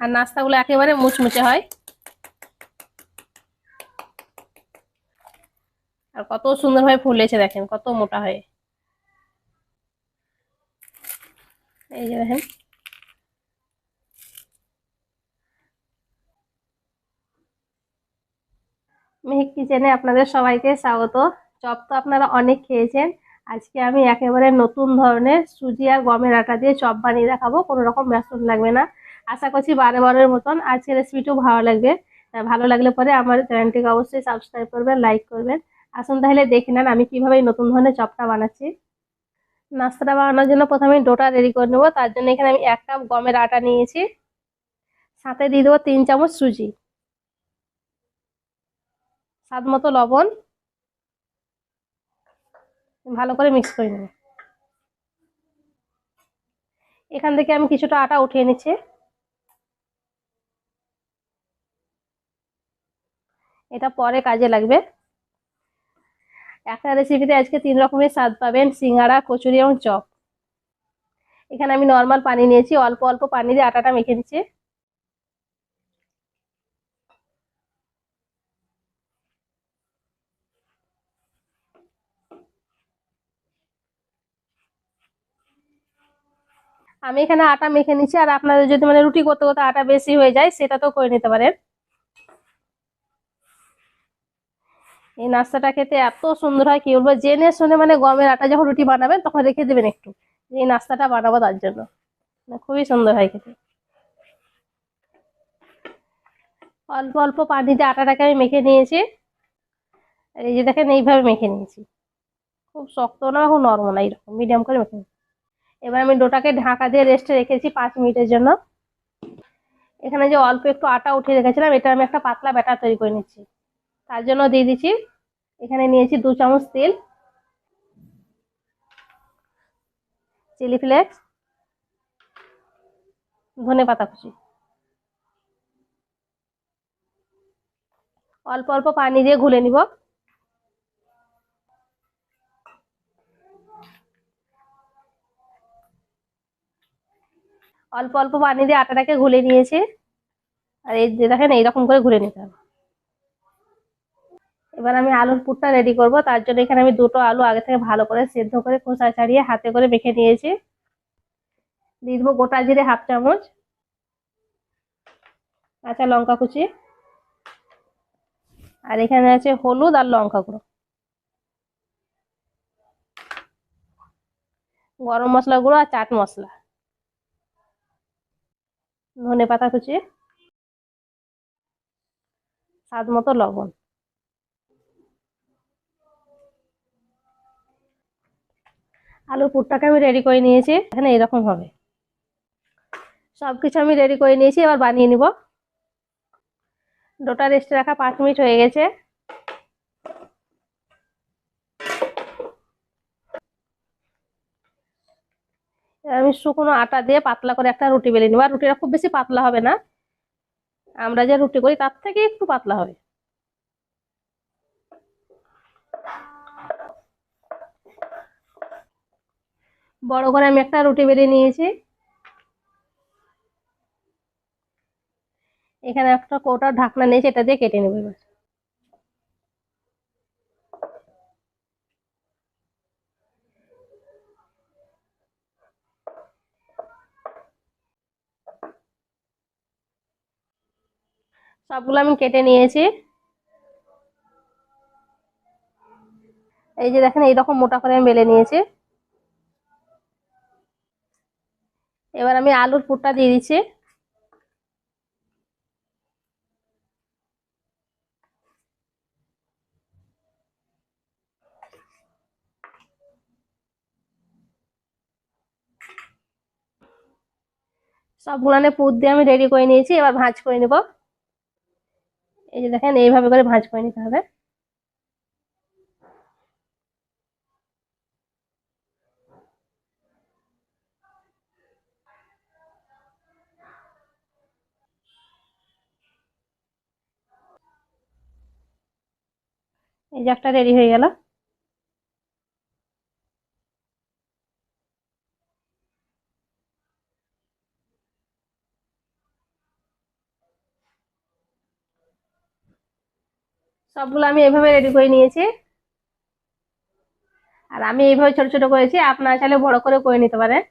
আর নাস্তাগুলো একেবারে মুচমুচে হয়। আর কত সুন্দরভাবে ফুলেছে দেখেন, কত মোটা হয়ে। এই যে দেখেন। মেহেক কিচেনে আপনাদের সবাইকে স্বাগত। চপ তো আপনারা অনেক খেয়েছেন। আজকে আমি একেবারে নতুন ধরনের সুজি আর গমের আটা দিয়ে চপ বানিয়ে দেখাবো। কোনো রকম বেসন লাগবে না। আশা করছি বারে বারের মতন আজকের রেসিপিটাও ভালো লাগবে। ভালো লাগলে পরে আমার চ্যানেলটিকে অবশ্যই সাবস্ক্রাইব করবেন লাইক করবেন। আসুন তাহলে দেখে নেন আমি কীভাবে নতুন ধরনের চপটা বানাচ্ছি। নাস্তাটা বানানোর জন্য প্রথমে ডোটা রেডি করে নেব। তার জন্য এখানে আমি এক কাপ গমের আটা নিয়েছি। সাথে দিয়ে দেবো তিন চামচ সুজি। স্বাদ মতো লবণ। ভালো করে মিক্স করে নেব। এখান থেকে আমি কিছুটা আটা উঠিয়ে নিচ্ছি। এটা পরে কাজে লাগবে। একটা রেসিপিতে আজকে তিন রকমের স্বাদ পাবেন, সিঙ্গাড়া, কচুরি এবং চপ। এখানে আমি নর্মাল পানি নিয়েছি, অল্প অল্প পানি দিয়ে আটাটা মেখে দিচ্ছি আমি এখানে আটা মেখে নিচ্ছি, আর আপনাদের যদি মানে রুটি করতে করতে আটা বেশি হয়ে যায়, সেটা তো করে নিতে পারেন। এই নাস্তাটা খেতে এত সুন্দর হয়, কি বলব? জেনে শুনে মানে গমের আটা যখন রুটি বানাবেন, তখন রেখে দেবেন একটু এই নাস্তাটা বানাবো তার জন্য। মানে খুবই সুন্দর হয় খেতে। অল্প অল্প পানিতে আটাটাকে আমি মেখে নিয়েছি। আর এই যে দেখেন, এইভাবে মেখে নিয়েছি। খুব শক্ত না, খুব নরম না এইরকম মিডিয়াম করে মেখে এবার আমি ডোটাকে ঢাকা দিয়ে রেস্টে রেখেছি পাঁচ মিনিটের জন্য। এখানে যে অল্প একটু আটা উঠিয়ে রেখেছিলাম, এটা আমি একটা পাতলা ব্যাটার তৈরি করে নিচ্ছি। তার জন্য দিয়ে দিচ্ছি এখানে নিয়েছি দু চামচ তেল, চিলি ফ্লেক্স, ধনে পাতা কুচি। অল্প অল্প পানি দিয়ে ঘুলে নিব। অল্প অল্প পানি দিয়ে আটাটাকে ঘুলে নিয়েছি। আর এই যে দেখেন, এইরকম করে ঘুরে নিতে হবে। এবার আমি আলুর পুরটা রেডি করব। তার জন্য এখানে আমি দুটো আলু আগে থেকে ভালো করে সেদ্ধ করে খোসা ছাড়িয়ে হাতে করে মেখে নিয়েছি। দিয়ে দেবো গোটা জিরে হাফ চামচ কাঁচা লঙ্কা কুচি। আর এখানে আছে হলুদ আর লঙ্কা গুঁড়ো। গরম মশলা গুঁড়ো আর চাট মশলা। ধনে পাতা কুচি। স্বাদ মতো লবণ। আলুর পুরটাকে আমি রেডি করে নিয়েছি, এখানে এরকম হবে। সব কিছু আমি রেডি করে নিয়েছি, এবার বানিয়ে নিব। ডোটা রেস্টে রাখা পাঁচ মিনিট হয়ে গেছে। আমি শুকনো আটা দিয়ে পাতলা করে একটা রুটি বেলে নিব। আর রুটিটা খুব বেশি পাতলা হবে না। আমরা যে রুটি করি, তার থেকে একটু পাতলা হবে। বড় করে আমি একটা রুটি বেরিয়ে নিয়েছি। এখানে একটা কৌটার ঢাকনা নিয়েছি এটা দিয়ে কেটে নেব এবার। সবগুলো আমি কেটে নিয়েছি। এই যে দেখেন, এইরকম মোটা করে আমি বেলে নিয়েছি। এবার আমি আলুর পুরটা দিয়ে দিচ্ছি। সবগুলানে পুর দিয়ে আমি রেডি করে নিয়েছি, এবার ভাঁজ করে নেব। এই যে দেখেন, এইভাবে করে ভাঁজ করে নিতে হবে। এই যে একটা রেডি হয়ে গেল। সবগুলো আমি এভাবে রেডি করে নিয়েছি। আর আমি এইভাবে ছোট ছোট করেছি, আপনারা চাইলে বড় করে করে নিতে পারেন।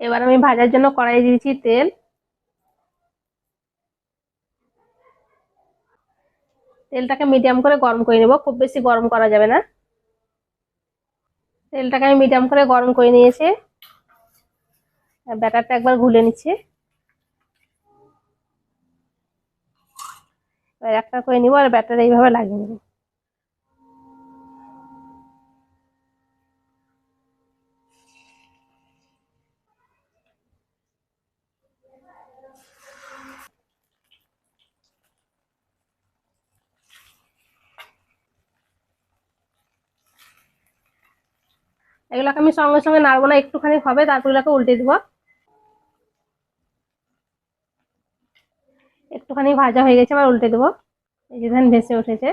এবার আমি ভাজার জন্য কড়াই দিয়েছি তেল। তেলটাকে মিডিয়াম করে গরম করে নেব। খুব বেশি গরম করা যাবে না। তেলটাকে আমি মিডিয়াম করে গরম করে নিয়েছি। ব্যাটারটা একবার গুলে নিচ্ছি। একটা করে নিব আর ব্যাটার এইভাবে লাগিয়ে নেব। এগুলোকে আমি সঙ্গে সঙ্গে নাড়বো না, একটুখানি হবে, তারপর এগুলোকে উল্টে দিব। একটুখানি ভাজা হয়ে গেছে আবার উল্টে দেবো। এই যে ধান ভেসে উঠেছে।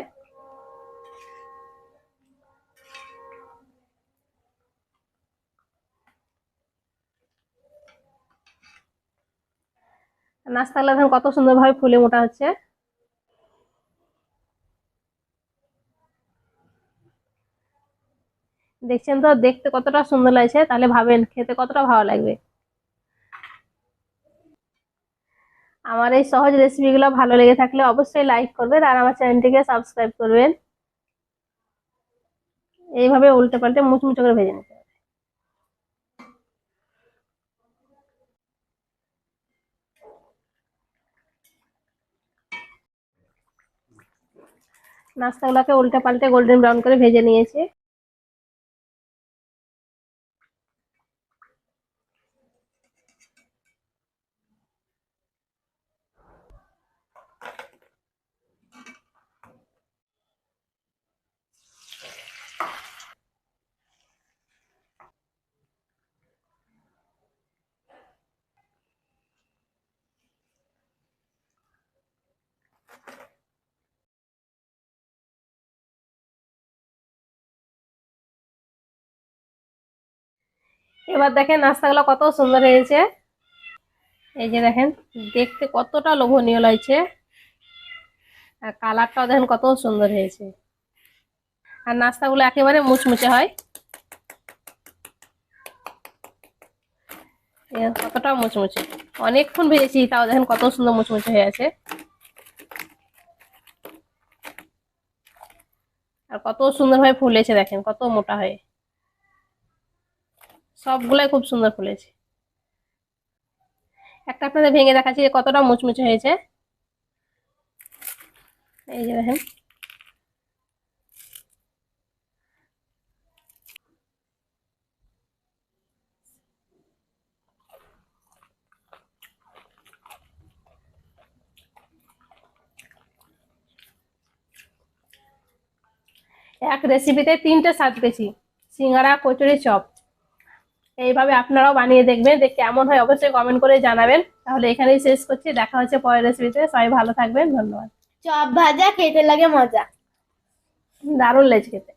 নাস্তাগুলো ধান কত সুন্দরভাবে ফুলে মোটা হচ্ছে। দেখছেন তো, দেখতে কতটা সুন্দর লাগছে, তাহলে ভাবেন খেতে কতটা ভালো লাগবে। আমার এই সহজ রেসিপিগুলো ভালো লেগে থাকলে অবশ্যই লাইক করবেন আর আমার চ্যানেলটিকে সাবস্ক্রাইব করবেন। এইভাবে উল্টে পাল্টে মুচমুচে করে ভেজে নিতে হবে। নাস্তাগুলোকে উল্টে পাল্টে গোল্ডেন ব্রাউন করে ভেজে নিয়েছি। এবার দেখেন নাস্তাগুলো কত সুন্দর হয়েছে। এই যে দেখেন, দেখতে কতটা লোভনীয় লাগছে। আর কালারটাও দেখেন কত সুন্দর হয়েছে। আর নাস্তাগুলো একেবারে মুচমুচে হয়। কতটা মুচমুচে। অনেকক্ষণ ভেজেছি, তাও দেখেন কত সুন্দর মুচমুচে হয়ে আছে। আর কত সুন্দরভাবে ফুলেছে দেখেন, কত মোটা হয়ে। সবগুলাই খুব সুন্দর ফুলেছে। একটা আপনাদের ভেঙে দেখাচ্ছি কতটা মুচমুচে হয়েছে। এই যে দেখেন। এক রেসিপিতে তিনটে স্বাদ পেয়েছি। সিঙ্গারা, কচুরি, চপ। এইভাবে আপনারাও বানিয়ে দেখবেন যে কেমন হয় অবশ্যই কমেন্ট করে জানাবেন। তাহলে এখানেই শেষ করছি দেখা হচ্ছে পরের রেসিপিতে সবাই ভালো থাকবেন ধন্যবাদ। চপ ভাজা খেতে লাগে মজা। দারুণ লেজ খেতে।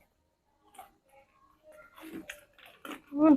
হুম।